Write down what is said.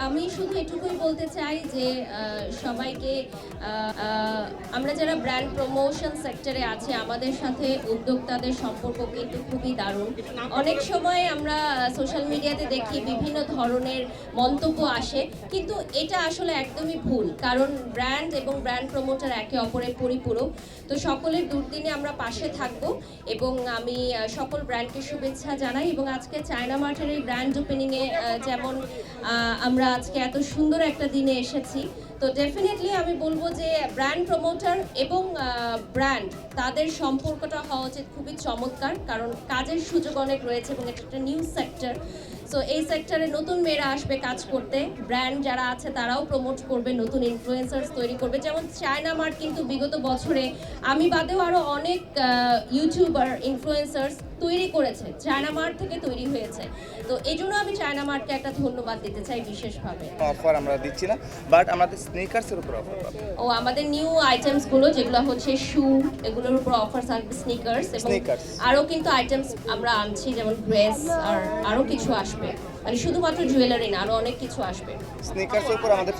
আমি শুধু এটুকুই বলতে চাই যে সবাইকে আমরা যারা ব্র্যান্ড প্রমোশন সেক্টরে আছি, আমাদের সাথে উদ্যোক্তাদের সম্পর্ক কিন্তু খুবই দারুণ। অনেক সময় আমরা সোশ্যাল মিডিয়াতে দেখি বিভিন্ন ধরনের মন্তব্য আসে, কিন্তু এটা আসলে একদমই ভুল, কারণ ব্র্যান্ড এবং ব্র্যান্ড প্রমোটার একে অপরের পরিপূরক। তো সকলের দুর্দিনে আমরা পাশে থাকব এবং আমি সকল ব্র্যান্ডকে শুভেচ্ছা জানাই এবং আজকে চায়না মার্টের এই ব্র্যান্ড ওপেনিংয়ে যেমন আমরা আজকে এত সুন্দর একটা দিনে এসেছি তো ডেফিনেটলি আমি বলব যে ব্র্যান্ড প্রমোটার এবং ব্র্যান্ড তাদের সম্পর্কটা হওয়া উচিত খুবই চমৎকার, কারণ কাজের সুযোগ অনেক রয়েছে এবং এটা একটা নিউজ সেক্টর সো এই সেক্টরে নতুন মেয়েরা আসবে কাজ করতে ব্র্যান্ড যারা আছে তারাও প্রমোট করবে, নতুন ইনফ্লুয়েন্সার্স তৈরি করবে। যেমন চায়না মার্ট কিন্তু বিগত বছরে আমি বাদেও আরও অনেক ইউটিউবার ইনফ্লুয়েন্সার্স তৈরি করেছে চায়না মার্ট থেকে তৈরি হয়েছে। তো এই জন্য আমি চায়না মার্টকে একটা ধন্যবাদ দিতে চাই বিশেষভাবে। অফার আমরা দিচ্ছি না বাট আমাদের স্নিকার্সের উপর অফার পাবে ও আমাদের নিউ আইটেমসগুলো যেগুলো হচ্ছে শু এগুলোর উপর অফার থাকবে স্নিকার্স এবং Sneakers. আরও কিন্তু আইটেমস আমরা আনছি যেমন ড্রেস আর আরও কিছু আসবে। মানে শুধুমাত্র জুয়েলারি না আরও অনেক কিছু আসবে। স্নিকার্সের উপর আমাদের